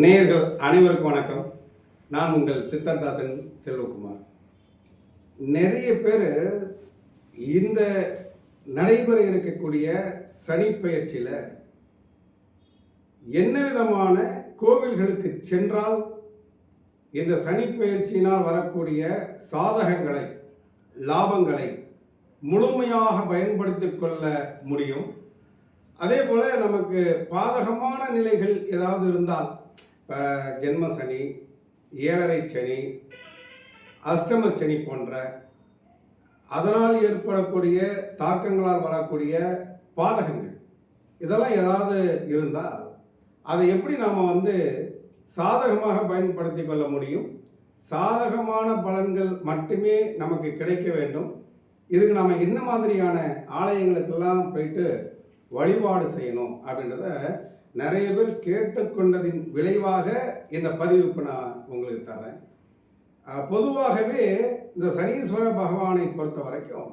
நேயர்கள் அனைவருக்கும் வணக்கம். நான் உங்கள் சித்தர்தாசன் செல்வகுமார். நிறைய பேர் இந்த நடைபெற இருக்கக்கூடிய சனி பயிற்சியில் என்ன விதமான கோவில்களுக்கு சென்றால் இந்த சனி பயிற்சியினால் வரக்கூடிய சாதகங்களை லாபங்களை முழுமையாக பயன்படுத்திக் கொள்ள முடியும். அதே போல நமக்கு பாதகமான நிலைகள் ஏதாவது இருந்தால் இப்போ ஜென்ம சனி ஏழரை சனி அஷ்டம சனி போன்ற அதனால் ஏற்படக்கூடிய தாக்கங்களால் வரக்கூடிய பாதகங்கள். இதெல்லாம் ஏதாவது இருந்தால் அதை எப்படி நாம் வந்து சாதகமாக பயன்படுத்தி கொள்ள முடியும்? சாதகமான பலன்கள் மட்டுமே நமக்கு கிடைக்க வேண்டும். இதுக்கு நாம் என்ன மாதிரியான ஆலயங்களுக்கெல்லாம் போயிட்டு வழிபாடு செய்யணும் அப்படின்றத நிறைய பேர் கேட்டுக்கொண்டதின் விளைவாக இந்த பதிவு இப்போ நான் உங்களுக்கு தரேன் பொதுவாகவே இந்த சனீஸ்வர பகவானை பொறுத்த வரைக்கும்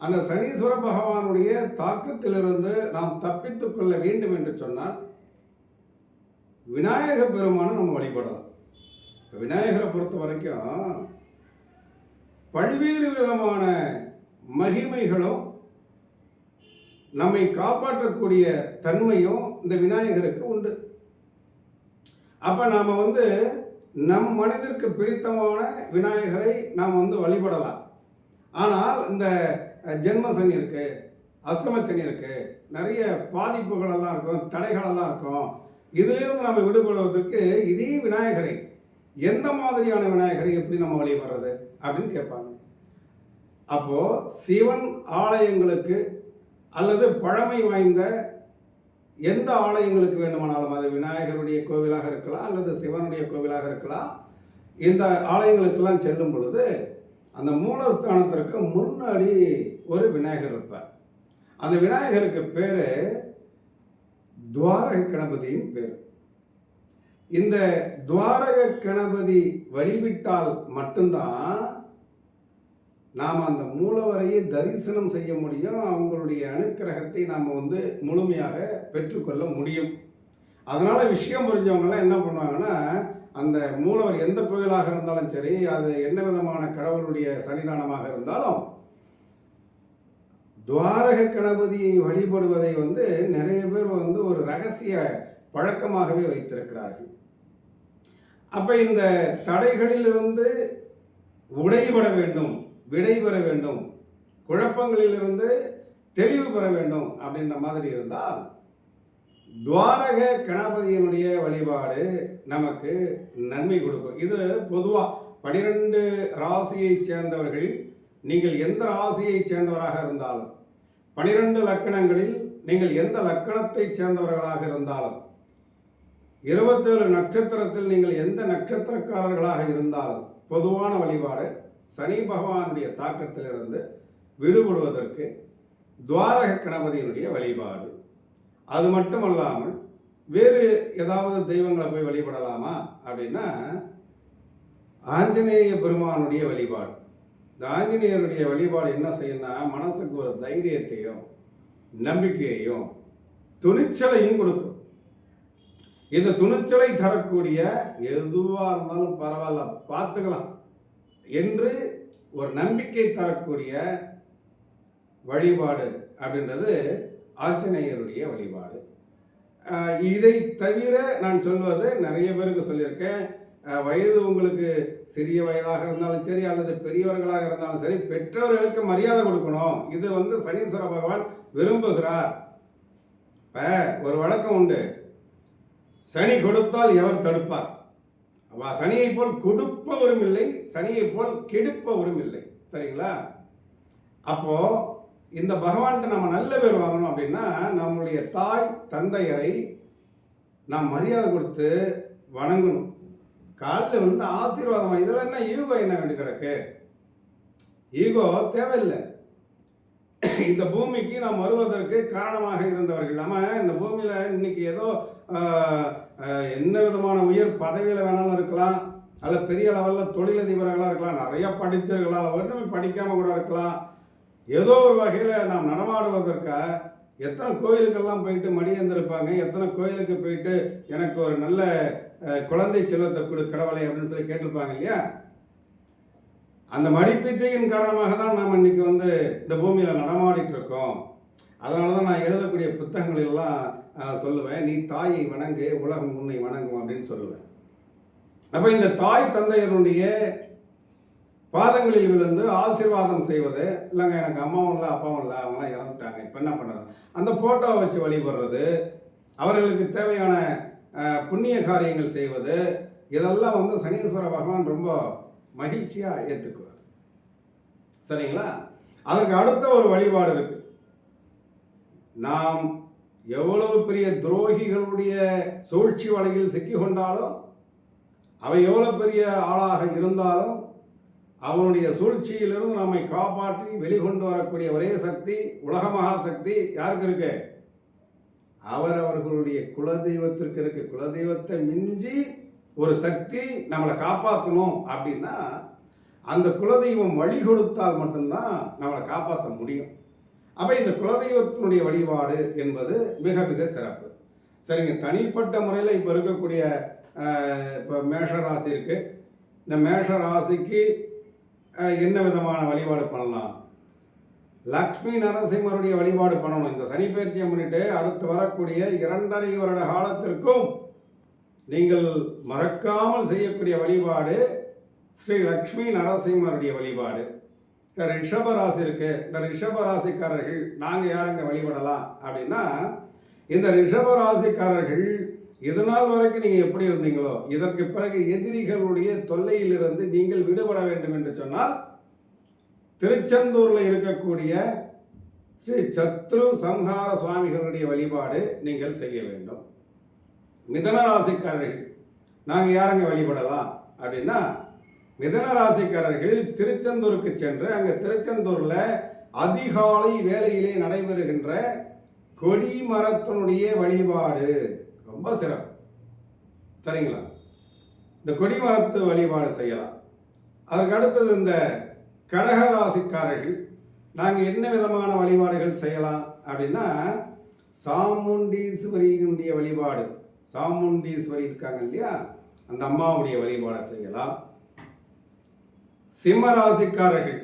அந்த சனீஸ்வர பகவானுடைய தாக்கத்திலிருந்து நாம் தப்பித்து கொள்ள வேண்டும் என்று சொன்னால் விநாயக பெருமானை நம்ம வழிபடலாம். விநாயகரை பொறுத்த வரைக்கும் பல்வேறு விதமான மகிமைகளும் நம்மை காப்பாற்றக்கூடிய தன்மையும் இந்த விநாயகருக்கு உண்டு. அப்போ நாம் வந்து நம் மனதிற்கு பிடித்தமான விநாயகரை நாம் வந்து வழிபடலாம். ஆனால் இந்த ஜென்மசனி ஜென்ம சனி இருக்குது அசம சனி இருக்குது நிறைய பாதிப்புகளெல்லாம் இருக்கும் தடைகளெல்லாம் இருக்கும். இதிலிருந்து நம்ம விடுபடுவதற்கு இதே விநாயகரை எந்த மாதிரியான விநாயகரை எப்படி நம்ம வழிபடுறது அப்படின்னு கேட்பாங்க. அப்போது சிவன் ஆலயங்களுக்கு அல்லது பழமை வாய்ந்த எந்த ஆலயங்களுக்கு வேண்டுமானாலும் அது விநாயகருடைய கோவிலாக இருக்கலாம் அல்லது சிவனுடைய கோவிலாக இருக்கலாம் இந்த ஆலயங்களுக்கெல்லாம் செல்லும் பொழுது அந்த மூலஸ்தானத்திற்கு முன்னாடி ஒரு விநாயகர் இருப்பார். அந்த விநாயகருக்கு பேர் துவாரக கணபதியின் பேர். இந்த துவாரக கணபதி வழிவிட்டால் மட்டும்தான் நாம் அந்த மூலவரையை தரிசனம் செய்ய முடியும். அவங்களுடைய அனுக்கிரகத்தை நாம் வந்து முழுமையாக பெற்றுக்கொள்ள முடியும். அதனால் விஷயம் புரிஞ்சவங்கலாம் என்ன பண்ணுவாங்கன்னா அந்த மூலவர் எந்த கோயிலாக இருந்தாலும் சரி அது என்ன விதமான கடவுளுடைய சன்னிதானமாக இருந்தாலும் துவாரக கணபதியை வழிபடுவதை வந்து நிறைய பேர் வந்து ஒரு ரகசிய பழக்கமாகவே வைத்திருக்கிறார்கள். அப்போ இந்த தடைகளிலிருந்து உடைபட வேண்டும். விடை பெற வேண்டும். குழப்பங்களிலிருந்து தெளிவு பெற வேண்டும் அப்படின்ற மாதிரி இருந்தால் துவாரக கணபதியினுடைய வழிபாடு நமக்கு நன்மை கொடுக்கும். இது பொதுவாக பனிரெண்டு ராசியைச் சேர்ந்தவர்கள் நீங்கள் எந்த ராசியைச் சேர்ந்தவராக இருந்தாலும் பனிரெண்டு லக்கணங்களில் நீங்கள் எந்த லக்கணத்தைச் சேர்ந்தவர்களாக இருந்தாலும் இருபத்தேழு நட்சத்திரத்தில் நீங்கள் எந்த நட்சத்திரக்காரர்களாக இருந்தாலும் பொதுவான வழிபாடு சனி பகவானுடைய தாக்கத்திலிருந்து விடுபடுவதற்கு துவாரக கணபதியினுடைய வழிபாடு. அது மட்டுமல்லாமல் வேறு ஏதாவது தெய்வங்களை போய் வழிபடலாமா அப்படின்னா ஆஞ்சநேய பெருமானுடைய வழிபாடு. இந்த ஆஞ்சநேயருடைய வழிபாடு என்ன செய்யணும்னா மனசுக்கு ஒரு தைரியத்தையும் நம்பிக்கையையும் துணிச்சலையும் கொடுக்கும். இந்த துணிச்சலை தரக்கூடிய எதுவாக இருந்தாலும் பரவாயில்ல பார்த்துக்கலாம். என்று ஒரு நம்பிக்கை தரக்கூடிய வழிபாடு அப்படின்றது ஆஞ்சநேயருடைய வழிபாடு. இதை தவிர நான் சொல்வது நிறைய பேருக்கு சொல்லியிருக்கேன். வயது உங்களுக்கு சிறிய வயதாக இருந்தாலும் சரி அல்லது பெரியவர்களாக இருந்தாலும் சரி பெற்றோர்களுக்கு மரியாதை கொடுக்கணும். இது வந்து சனீஸ்வர பகவான் விரும்புகிறார். இப்போ ஒரு வழக்கம் உண்டு. சனி கொடுத்தால் எவர் தடுப்பார்? சனியை போல் கொடுப்பவரும் இல்லை சனியை போல் கெடுப்பவரும் இல்லை. சரிங்களா? அப்போ இந்த பகவான்கிட்ட நம்ம நல்ல பேர் வாங்கணும் அப்படின்னா நம்முடைய தாய் தந்தையரை நாம் மரியாதை கொடுத்து வணங்கணும். காலில் விழுந்து ஆசீர்வாதம் இதெல்லாம் என்ன ஈகோ என்ன வேண்டி கிடக்கு? ஈகோ தேவையில்லை. இந்த பூமிக்கு நாம் வருவதற்கு காரணமாக இருந்தவர்கள். நம்ம இந்த பூமியில் இன்னைக்கு ஏதோ என்ன விதமான உயர் பதவியில் வேணாலும் இருக்கலாம் அல்ல பெரிய லெவலில் தொழிலதிபர்களாக இருக்கலாம் நிறைய படித்தவர்களால் ஒன்றுமே படிக்காமல் கூட இருக்கலாம். ஏதோ ஒரு வகையில் நாம் நடமாடுவதற்கு எத்தனை கோயிலுக்கெல்லாம் போயிட்டு மடியந்திருப்பாங்க எத்தனை கோயிலுக்கு போயிட்டு எனக்கு ஒரு நல்ல குழந்தை செல்வத்தை கொடு கடவுளை அப்படின்னு சொல்லி கேட்டிருப்பாங்க இல்லையா? அந்த மடிப்பிச்சையின் காரணமாக தான் நாம் இன்னைக்கு வந்து இந்த பூமியில் நடமாடிட்டு இருக்கோம் அதனால தான் நான் எழுதக்கூடிய புத்தகங்கள் எல்லாம் சொல்லுவேன் நீ தாயை வணங்கு உலகம் உன்னை வணங்கும் அப்படின்னு சொல்லுவேன். அப்போ இந்த தாய் தந்தையருடைய பாதங்களில் விழுந்து ஆசீர்வாதம் செய்வது இல்லைங்க எனக்கு அம்மாவும் இல்லை அப்பாவும் இல்லை அவங்களாம் இறந்துட்டாங்க இப்போ என்ன பண்ணுறது அந்த ஃபோட்டோவை வச்சு வழிபடுறது அவர்களுக்கு தேவையான புண்ணிய காரியங்கள் செய்வது இதெல்லாம் வந்து சனீஸ்வர பகவான் ரொம்ப மகிழ்ச்சியாக ஏற்றுக்குவார் சரிங்களா? அதற்கு அடுத்த ஒரு வழிபாடு இருக்கு. நாம் எவ்வளவு பெரிய துரோகிகளுடைய சூழ்ச்சி வலையில் சிக்கி கொண்டாலும் எவ்வளோ பெரிய ஆளாக இருந்தாலும் அவனுடைய சூழ்ச்சியிலிருந்து நம்மை காப்பாற்றி வெளிக்கொண்டு வரக்கூடிய ஒரே சக்தி உலக மகா சக்தி யாருக்கு இருக்கு? அவர் அவர்களுடைய குலதெய்வத்திற்கு இருக்கு. குலதெய்வத்தை மிஞ்சி ஒரு சக்தி நம்மளை காப்பாற்றணும் அப்படின்னா அந்த குலதெய்வம் வழி கொடுத்தால் மட்டும்தான் நம்மளை காப்பாற்ற முடியும். அப்போ இந்த குலதெய்வத்தினுடைய வழிபாடு என்பது மிக மிக சிறப்பு. சரிங்க தனிப்பட்ட முறையில் இப்போ இருக்கக்கூடிய இப்போ மேஷ ராசி இருக்கு. இந்த மேஷ ராசிக்கு என்ன விதமான வழிபாடு பண்ணலாம்? லக்ஷ்மி நரசிம்மருடைய வழிபாடு பண்ணணும். இந்த சனி பயிற்சியை முன்னிட்டு அடுத்து வரக்கூடிய இரண்டரை வருட காலத்திற்கும் நீங்கள் மறக்காமல் செய்யக்கூடிய வழிபாடு ஸ்ரீ லக்ஷ்மி நரசிம்மருடைய வழிபாடு. இந்த ரிஷபராசி இருக்கு. இந்த ரிஷபராசிக்காரர்கள் நாங்கள் யாருங்க வழிபடலாம் அப்படின்னா இந்த ரிஷபராசிக்காரர்கள் ராசிக்காரர்கள் நாள் வரைக்கும் நீங்கள் எப்படி இருந்தீங்களோ இதற்கு பிறகு எதிரிகளுடைய தொல்லையிலிருந்து நீங்கள் விடுபட வேண்டும் என்று சொன்னால் திருச்செந்தூரில் இருக்கக்கூடிய ஸ்ரீ சத்ரு சம்ஹார சுவாமிகளுடைய வழிபாடு நீங்கள் செய்ய வேண்டும். மிதன ராசிக்காரர்கள். நாங்கள் யாருங்க வழிபடலாம்? அப்படின்னா மிதன ராசிக்காரர்கள் திருச்செந்தூருக்கு சென்று அங்கே திருச்செந்தூரில் அதிகாலை வேலையிலே நடைபெறுகின்ற கொடி மரத்தினுடைய வழிபாடு. ரொம்ப சிறப்பு. சரிங்களா? இந்த கொடி மரத்து வழிபாடு செய்யலாம். அதற்கு அடுத்தது இந்த கடக ராசிக்காரர்கள். நாங்கள் என்ன விதமான வழிபாடுகள் செய்யலாம்? அப்படின்னா சாமுண்டீஸ்வரியினுடைய வழிபாடு. சாமுண்டீஸ்வரி இருக்காங்க இல்லையா? அந்த அம்மாவுடைய வழிபாடை செய்யலாம். சிம்ம ராசிக்காரர்கள்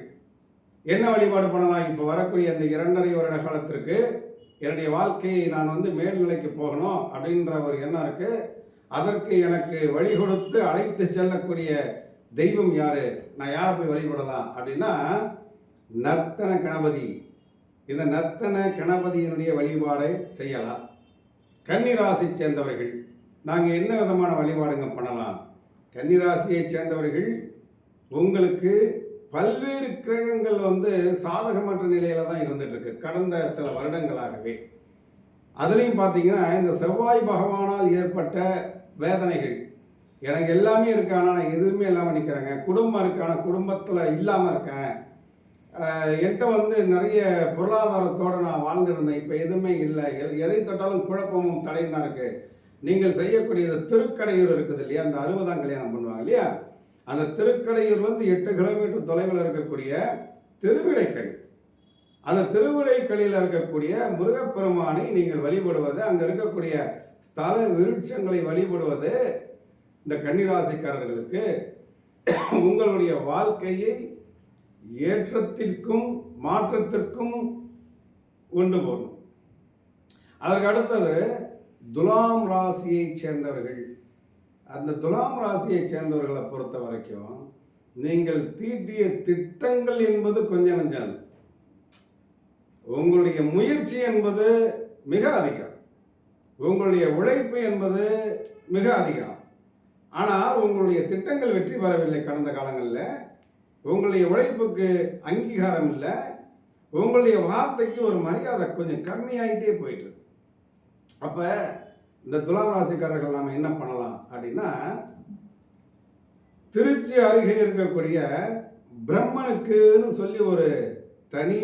என்ன வழிபாடு பண்ணலாம்? இப்போ வரக்கூடிய அந்த இரண்டரை வருட காலத்திற்கு என்னுடைய வாழ்க்கையை நான் வந்து மேல்நிலைக்கு போகணும் அப்படின்ற ஒரு எண்ணம் இருக்கு. அதற்கு எனக்கு வழி கொடுத்து அழைத்து செல்லக்கூடிய தெய்வம் யாரு? நான் யாரை போய் வழிபடலாம் அப்படின்னா நர்த்தன கணபதி. இந்த நர்த்தன கணபதியினுடைய வழிபாடை செய்யலாம். கன்னிராசி சேர்ந்தவர்கள் நாங்கள் என்ன விதமான வழிபாடுங்க பண்ணலாம்? கன்னிராசியை சேர்ந்தவர்கள் உங்களுக்கு பல்வேறு கிரகங்கள் வந்து சாதகமற்ற நிலையில தான் இருந்துட்டு இருக்கு கடந்த சில வருடங்களாகவே. அதுலேயும் பார்த்தீங்கன்னா இந்த செவ்வாய் பகவானால் ஏற்பட்ட வேதனைகள். எனக்கு எல்லாமே இருக்கு ஆனால் நான் எதுவுமே இல்லாமல் நிற்கிறேங்க குடும்பம் இருக்கான குடும்பத்தில் இல்லாமல் இருக்கேன். என்கிட்ட வந்து நிறைய பொருளாதாரத்தோடு நான் வாழ்ந்துருந்தேன். இப்போ எதுவுமே இல்லை. எதை தொட்டாலும் குழப்பமும் தடையும் தான் இருக்குது நீங்கள் செய்யக்கூடியது திருக்கடையூர் இருக்குது இல்லையா? அந்த அறுபதாம் கல்யாணம் பண்ணுவாங்க இல்லையா? அந்த திருக்கடையூர்லேருந்து எட்டு கிலோமீட்டர் தொலைவில் இருக்கக்கூடிய திருவிடைக்களி அந்த திருவிடைக்களியில் இருக்கக்கூடிய முருகப்பெருமானை நீங்கள் வழிபடுவது அங்கே இருக்கக்கூடிய ஸ்தல விருட்சங்களை வழிபடுவது இந்த கன்னிராசிக்காரர்களுக்கு உங்களுடைய வாழ்க்கையை ஏற்றத்திற்கும் மாற்றத்திற்கும் கொண்டு போகணும். அதற்கு அடுத்தது துலாம் ராசியை சேர்ந்தவர்கள். அந்த துலாம் ராசியை சேர்ந்தவர்களை பொறுத்த வரைக்கும் நீங்கள் தீட்டிய திட்டங்கள் என்பது கொஞ்சம் நஞ்சம் உங்களுடைய முயற்சி என்பது மிக அதிகம். உங்களுடைய உழைப்பு என்பது மிக அதிகம். ஆனால் உங்களுடைய திட்டங்கள் வெற்றி பெறவில்லை கடந்த காலங்களில். உங்களுடைய உழைப்புக்கு அங்கீகாரம் இல்லை. உங்களுடைய வார்த்தைக்கு ஒரு மரியாதை கொஞ்சம் கம்மியாயிட்டே போயிட்டு அப்போ அப்ப இந்த துலாம் ராசிக்காரர்கள் நாம என்ன பண்ணலாம் அப்படின்னா திருச்சி அருகே இருக்கக்கூடிய பிரம்மனுக்குன்னு சொல்லி ஒரு தனி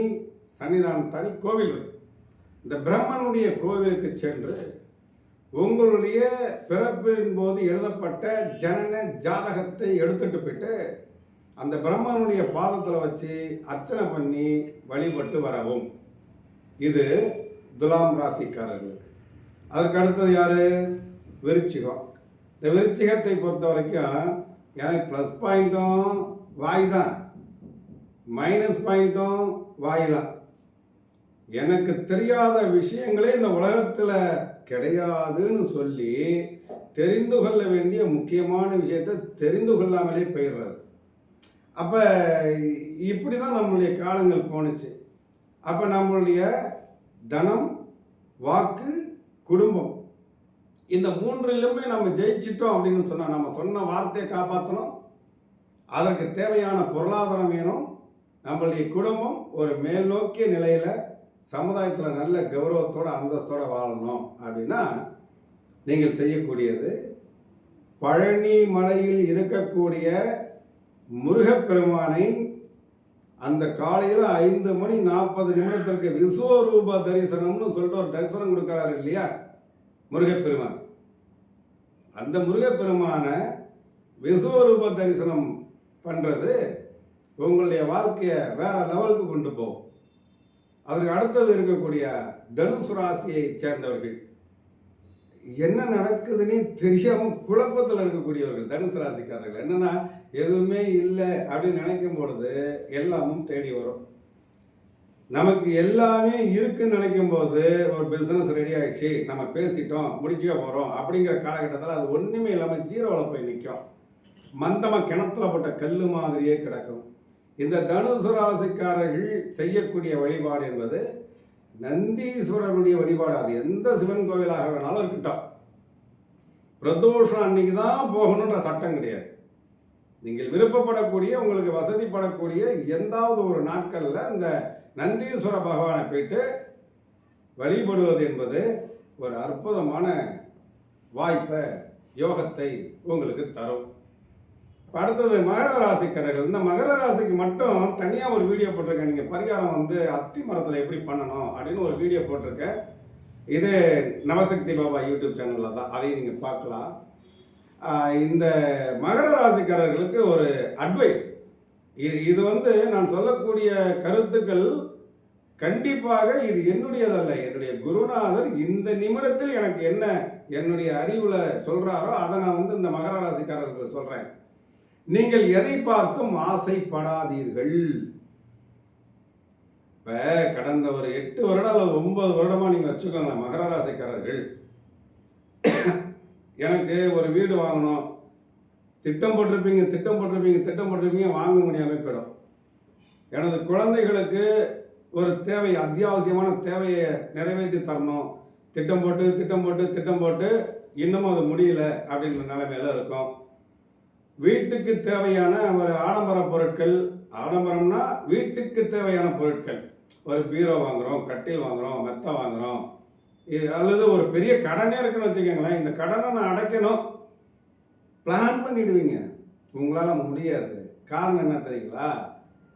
சன்னிதானம் தனி கோவில் இருக்கு. இந்த பிரம்மனுடைய கோவிலுக்கு சென்று உங்களுடைய பிறப்பின் போது எழுதப்பட்ட ஜனன ஜாதகத்தை எடுத்துட்டு போயிட்டு அந்த பிரம்மனுடைய பாதத்தில் வச்சு அர்ச்சனை பண்ணி வழிபட்டு வரவும். இது துலாம் ராசிக்காரர்களுக்கு. அதற்கு அடுத்தது யார்? விருச்சிகம். இந்த விருச்சிகத்தை பொறுத்த வரைக்கும் எனக்கு ப்ளஸ் பாயிண்ட்டும் வாய் தான் மைனஸ் பாயிண்ட்டும் வாய் தான் எனக்கு தெரியாத விஷயங்களே இந்த உலகத்தில் கிடையாதுன்னு சொல்லி தெரிந்து கொள்ள வேண்டிய முக்கியமான விஷயத்தை தெரிந்து கொள்ளாமலே போயிடுறது அப்போ இப்படி தான் நம்மளுடைய காலங்கள் போணுச்சு. அப்போ நம்மளுடைய தனம் வாக்கு குடும்பம் இந்த மூன்றிலுமே நம்ம ஜெயிச்சிட்டோம் அப்படின்னு சொன்னால் நம்ம சொன்ன வார்த்தையை காப்பாற்றணும் அதற்கு தேவையான பொருளாதாரம் வேணும். நம்மளுடைய குடும்பம் ஒரு மேல் நோக்கிய நிலையில் சமுதாயத்தில் நல்ல கௌரவத்தோட அந்தஸ்தோடு வாழணும் அப்படின்னா நீங்கள் செய்யக்கூடியது பழனி மலையில் இருக்கக்கூடிய முருகப்பெருமானை அந்த காலையில் ஐந்து மணி நாற்பது நிமிடத்திற்கு விஸ்வரூப தரிசனம்னு சொல்லிட்டு ஒரு தரிசனம் கொடுக்குறாரு இல்லையா? முருகப்பெருமான். அந்த முருகப்பெருமானை விஸ்வரூப தரிசனம் பண்ணுறது உங்களுடைய வாழ்க்கையை வேற லெவலுக்கு கொண்டு போகும். அதற்கு அடுத்தது இருக்கக்கூடிய தனுசு ராசியை சேர்ந்தவர்கள். என்ன நடக்குதுன்னே தெரியாம குழப்பத்தில் இருக்கக்கூடியவர்கள் தனுசு ராசிக்காரர்கள். என்னன்னா எதுவுமே இல்லை அப்படின்னு நினைக்கும் பொழுது எல்லாமும் தேடி வரும். நமக்கு எல்லாமே இருக்குன்னு நினைக்கும் போது ஒரு பிஸ்னஸ் ரெடி ஆயிடுச்சு நம்ம பேசிட்டோம் முடிச்சுக்க போகிறோம் அப்படிங்கிற காலகட்டத்தில் அது ஒன்றுமே இல்லாமல் ஜீரோவில் போய் நிற்கும் மந்தமாக கிணத்துல போட்ட கல் மாதிரியே கிடக்கும். இந்த தனுசு ராசிக்காரர்கள் செய்யக்கூடிய வழிபாடு என்பது நந்தீஸ்வரருடைய வழிபாடு. அது எந்த சிவன் கோவிலாக வேணாலும் இருக்கட்டும். பிரதோஷம் அன்னைக்கு தான் போகணுன்ற சட்டம் கிடையாது. நீங்கள் விருப்பப்படக்கூடிய உங்களுக்கு வசதிப்படக்கூடிய எந்தாவது ஒரு நாட்களில் இந்த நந்தீஸ்வர பகவானை போயிட்டு வழிபடுவது என்பது ஒரு அற்புதமான வாய்ப்பை யோகத்தை உங்களுக்கு தரும். அடுத்தது மகர ராசிக்காரர்கள். இந்த மகர ராசிக்கு மட்டும் தனியாக ஒரு வீடியோ போட்டிருக்கேன். நீங்கள் பரிகாரம் வந்து அத்தி மரத்தில் எப்படி பண்ணணும் அப்படின்னு ஒரு வீடியோ போட்டிருக்கேன். இது நவசக்தி பாபா யூடியூப் சேனலில் தான். அதையும் நீங்கள் பார்க்கலாம். இந்த மகர ராசிக்காரர்களுக்கு ஒரு அட்வைஸ் இது இது வந்து நான் சொல்லக்கூடிய கருத்துக்கள் கண்டிப்பாக இது என்னுடையதல்ல. என்னுடைய குருநாதர் இந்த நிமிடத்தில் எனக்கு என்ன என்னுடைய அறிவில் சொல்கிறாரோ அதை நான் வந்து இந்த மகர ராசிக்காரர்களுக்கு சொல்கிறேன் நீங்கள் எதை பார்த்தும் ஆசைப்படாதீர்கள். இப்ப கடந்த ஒரு எட்டு வருடம் அல்லது ஒன்பது வருடமா நீங்க வச்சுக்கோங்க மகர ராசிக்காரர்கள். எனக்கு ஒரு வீடு வாங்கணும். திட்டம் போட்டிருப்பீங்க திட்டம் போட்டிருப்பீங்க திட்டம் போட்டிருப்பீங்க வாங்க முடியாமல் போயிடும். எனது குழந்தைகளுக்கு ஒரு தேவை அத்தியாவசியமான தேவையை நிறைவேற்றி தரணும். திட்டம் போட்டு திட்டம் போட்டு திட்டம் போட்டு இன்னமும் அது முடியல அப்படின்ற நிலைமையில இருக்கும். வீட்டுக்கு தேவையான ஒரு ஆடம்பர பொருட்கள் ஆடம்பரம்னா வீட்டுக்கு தேவையான பொருட்கள். ஒரு பீரோ வாங்குறோம் கட்டில் வாங்குகிறோம் மெத்தை வாங்குகிறோம் இது- அல்லது ஒரு பெரிய கடனே இருக்குன்னு வச்சுக்கோங்களேன் இந்த கடனை நான் அடைக்கணும். பிளான் பண்ணிடுவீங்க. உங்களால் முடியாது. காரணம் என்ன தெரியுங்களா?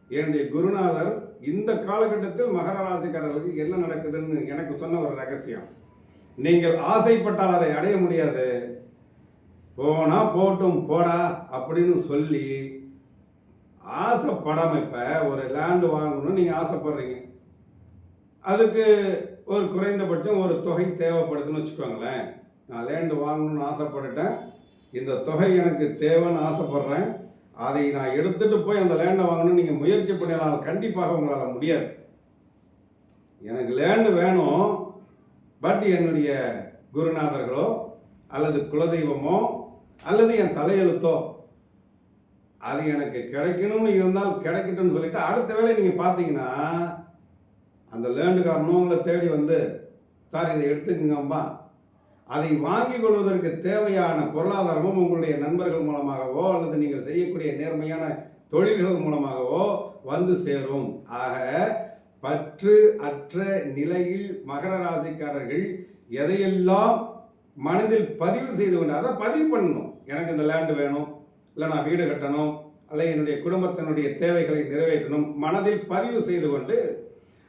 என்னுடைய குருநாதர் இந்த காலகட்டத்தில் மகர ராசிக்காரர்களுக்கு என்ன நடக்குதுன்னு எனக்கு சொன்ன ஒரு ரகசியம். நீங்கள் ஆசைப்பட்டால் அதை அடைய முடியாது. போனால் போட்டும் போடா அப்படின்னு சொல்லி ஆசைப்படாம இப்போ ஒரு லேண்டு வாங்கணும்னு நீங்கள் ஆசைப்படுறீங்க. அதுக்கு ஒரு குறைந்தபட்சம் ஒரு தொகை தேவைப்படுதுன்னு வச்சுக்கோங்களேன். நான் லேண்டு வாங்கணும்னு ஆசைப்பட்டுட்டேன். இந்த தொகை எனக்கு தேவைன்னு ஆசைப்பட்றேன். அதை நான் எடுத்துகிட்டு போய் அந்த லேண்டை வாங்கணும்னு நீங்கள் முயற்சி பண்ணினால் கண்டிப்பாக உங்களால் முடியாது. எனக்கு லேண்டு வேணும் பட் என்னுடைய குருநாதர்களோ அல்லது குலதெய்வமோ அல்லது என் தலையெழுத்தோ? அது எனக்கு கிடைக்கணும்னு இருந்தால் கிடைக்கட்டும்னு சொல்லிட்டு அடுத்த வேலையை நீங்கள் பார்த்தீங்கன்னா அந்த லேண்டுக்காரனும் உங்களை தேடி வந்து சார் இதை எடுத்துக்கோங்கம்மா. அதை வாங்கிக் கொள்வதற்கு தேவையான பொருளாதாரமும் உங்களுடைய நண்பர்கள் மூலமாகவோ அல்லது நீங்கள் செய்யக்கூடிய நேர்மையான தொழில்கள் மூலமாகவோ வந்து சேரும். ஆக பற்று அற்ற நிலையில் மகர ராசிக்காரர்கள் எதையெல்லாம் மனதில் பதிவு செய்து கொண்டு அதை பதிவு பண்ணணும். எனக்கு இந்த லேண்டு வேணும் இல்லை நான் வீடு கட்டணும் அல்ல என்னுடைய குடும்பத்தினுடைய தேவைகளை நிறைவேற்றணும் மனதில் பதிவு செய்து கொண்டு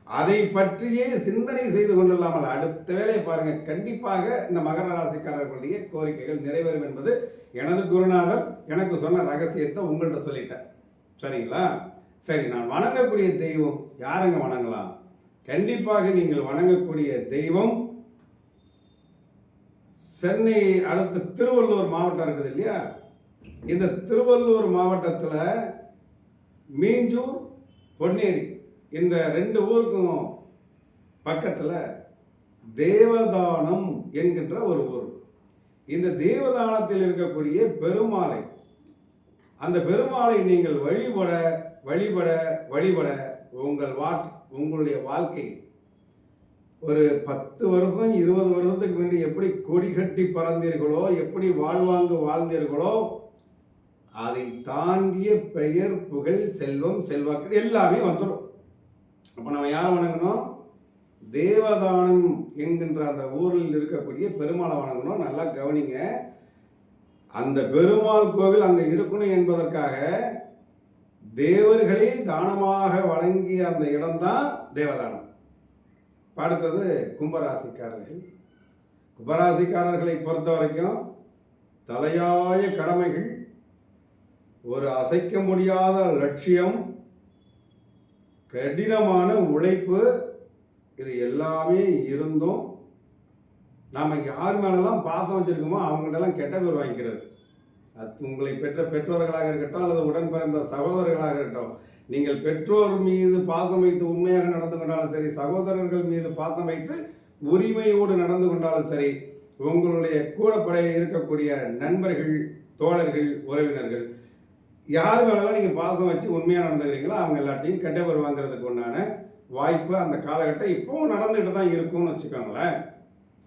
அதை பற்றியே சிந்தனை செய்து கொண்டில்லாமல் அடுத்த வேலையை பாருங்கள் கண்டிப்பாக இந்த மகர ராசிக்காரர்களுடைய கோரிக்கைகள் நிறைவேறும் என்பது எனது குருநாதர் எனக்கு சொன்ன ரகசியத்தை உங்கள்கிட்ட சொல்லிட்டேன். சரிங்களா? சரி நான் வணங்கக்கூடிய தெய்வம் யாருங்க வணங்கலாம்? கண்டிப்பாக நீங்கள் வணங்கக்கூடிய தெய்வம் சென்னை அடுத்து திருவள்ளூர் மாவட்டம் இருக்குது இல்லையா? இந்த திருவள்ளூர் மாவட்டத்தில் மீஞ்சூர் பொன்னேரி இந்த ரெண்டு ஊருக்கும் பக்கத்தில் தேவதானம் என்கின்ற ஒரு ஊர். இந்த தேவதானத்தில் இருக்கக்கூடிய பெருமாளை அந்த பெருமாளை நீங்கள் வழிபட வழிபட வழிபட உங்கள் வாழ் உங்களுடைய வாழ்க்கை ஒரு பத்து வருஷம் இருபது வருஷத்துக்கு முன்னாடி எப்படி கொடி கட்டி பறந்தீர்களோ எப்படி வாழ்வாங்கு வாழ்ந்தீர்களோ அதை தாண்டிய பெயர் புகழ் செல்வம் செல்வாக்கு எல்லாமே வந்துடும் அப்போ நம்ம யாரை வணங்கணும்? தேவதானம் என்கின்ற அந்த ஊரில் இருக்கக்கூடிய பெருமாளை வணங்கணும். நல்லா கவனிங்க. அந்த பெருமாள் கோவில் அங்கே இருக்கணும் என்பதற்காக தேவர்களே தானமாக வழங்கிய அந்த இடம்தான் தேவதானம். அடுத்தது கும்பராசிக்காரர்கள். கும்பராசிக்காரர்களை பொறுத்த வரைக்கும் தலையாய கடமைகள் ஒரு அசைக்க முடியாத லட்சியம் கடினமான உழைப்பு இது எல்லாமே இருந்தும் நாம் யார் மேலெல்லாம் பாசம் வச்சுருக்கோமோ அவங்கள்டெல்லாம் கெட்ட பேர் வாங்கிக்கிறது. அது உங்களை பெற்ற பெற்றோர்களாக இருக்கட்டும் அல்லது உடன் பிறந்த சகோதரர்களாக இருக்கட்டும் நீங்கள் பெற்றோர் மீது பாசம் வைத்து உண்மையாக நடந்து கொண்டாலும் சரி சகோதரர்கள் மீது பாசம் வைத்து உரிமையோடு நடந்து கொண்டாலும் சரி உங்களுடைய கூடப்பட இருக்கக்கூடிய நண்பர்கள் தோழர்கள் உறவினர்கள் யார் மேலெல்லாம் நீங்கள் பாசம் வச்சு உண்மையாக நடந்துக்கிறீங்களோ அவங்க எல்லாத்தையும் கெட்ட பேர் வாங்குறதுக்கு உண்டான வாய்ப்பு அந்த காலகட்டம் இப்போவும் நடந்துகிட்டு தான் இருக்கும்னு வச்சுக்கோங்களேன்.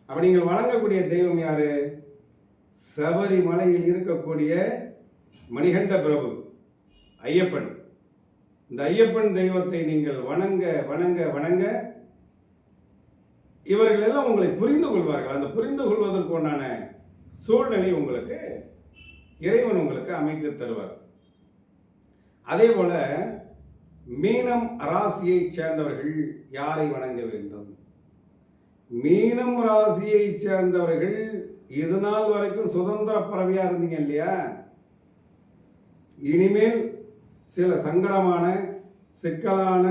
அப்போ நீங்கள் வணங்கக்கூடிய தெய்வம் யார்? சபரிமலையில் இருக்கக்கூடிய மணிகண்ட பிரபு ஐயப்பன். இந்த ஐயப்பன் தெய்வத்தை நீங்கள் வணங்க வணங்க வணங்க. இவர்கள் எல்லாம் உங்களை புரிந்து கொள்வார்கள். அந்த புரிந்து கொள்வதற்கு உண்டான சூழ்நிலை உங்களுக்கு இறைவன் உங்களுக்கு அமைத்து தருவார். அதே போல மீனம் ராசியை சேர்ந்தவர்கள் யாரை வணங்க வேண்டும்? மீனம் ராசியை சேர்ந்தவர்கள் இது நாள் வரைக்கும் சுதந்திர பறவையா இருந்தீங்க இல்லையா? இனிமேல் சில சங்கடமான சிக்கலான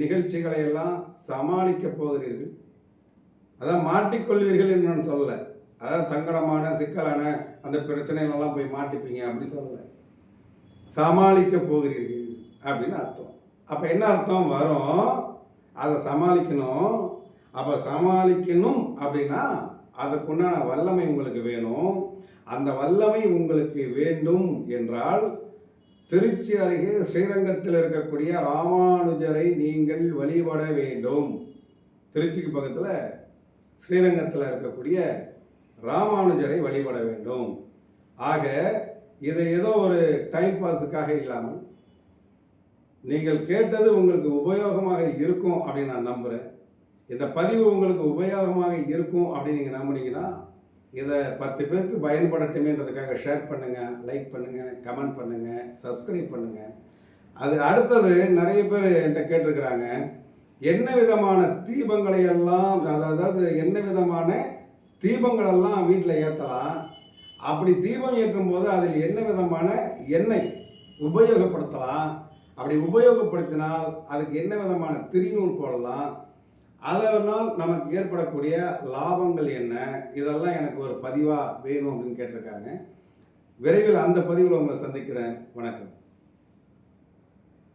நிகழ்ச்சிகளை எல்லாம் சமாளிக்க போகிறீர்கள். அதான் மாட்டிக்கொள்வீர்கள் என்று நான் சொல்லலை. அதான் சங்கடமான சிக்கலான அந்த பிரச்சனைகளெல்லாம் போய் மாட்டிப்பீங்க அப்படி சொல்லலை. சமாளிக்க போகிறீர்கள் அப்படின்னு அர்த்தம். அப்போ என்ன அர்த்தம் வரும்? அதை சமாளிக்கணும். அப்போ சமாளிக்கணும் அப்படின்னா அதற்குண்டான வல்லமை உங்களுக்கு வேணும். அந்த வல்லமை உங்களுக்கு வேண்டும் என்றால் திருச்சி அருகே ஸ்ரீரங்கத்தில் இருக்கக்கூடிய ராமானுஜரை நீங்கள் வழிபட வேண்டும். திருச்சிக்கு பக்கத்தில் ஸ்ரீரங்கத்தில் இருக்கக்கூடிய ராமானுஜரை வழிபட வேண்டும். ஆக இதை ஏதோ ஒரு டைம் பாஸுக்காக இல்லாமல் நீங்கள் கேட்டது உங்களுக்கு உபயோகமாக இருக்கும் அப்படின்னு நான் நம்புகிறேன் இந்த பதிவு உங்களுக்கு உபயோகமாக இருக்கும் அப்படின்னு நீங்கள் நம்புனீங்கன்னா இதை பத்து பேருக்கு பயன்படட்டுமேன்றதுக்காக ஷேர் பண்ணுங்கள் லைக் பண்ணுங்கள் கமெண்ட் பண்ணுங்கள் சப்ஸ்கிரைப் பண்ணுங்கள் அது அடுத்தது நிறைய பேர் என்கிட்ட கேட்டிருக்கிறாங்க என்ன விதமான தீபங்களை எல்லாம் அதாவது என்ன விதமான தீபங்களெல்லாம் வீட்டில் ஏற்றலாம் அப்படி தீபம் ஏற்றும் போது அதில் என்ன விதமான எண்ணெய் உபயோகப்படுத்தலாம்? அப்படி உபயோகப்படுத்தினால் அதுக்கு என்ன விதமான திருநூல் போடலாம்? அதனால் நமக்கு ஏற்படக்கூடிய லாபங்கள் என்ன? இதெல்லாம் எனக்கு ஒரு பதிவாக வேணும் அப்படின்னு கேட்டிருக்காங்க. விரைவில் அந்த பதிவில் உங்களை சந்திக்கிறேன். வணக்கம்.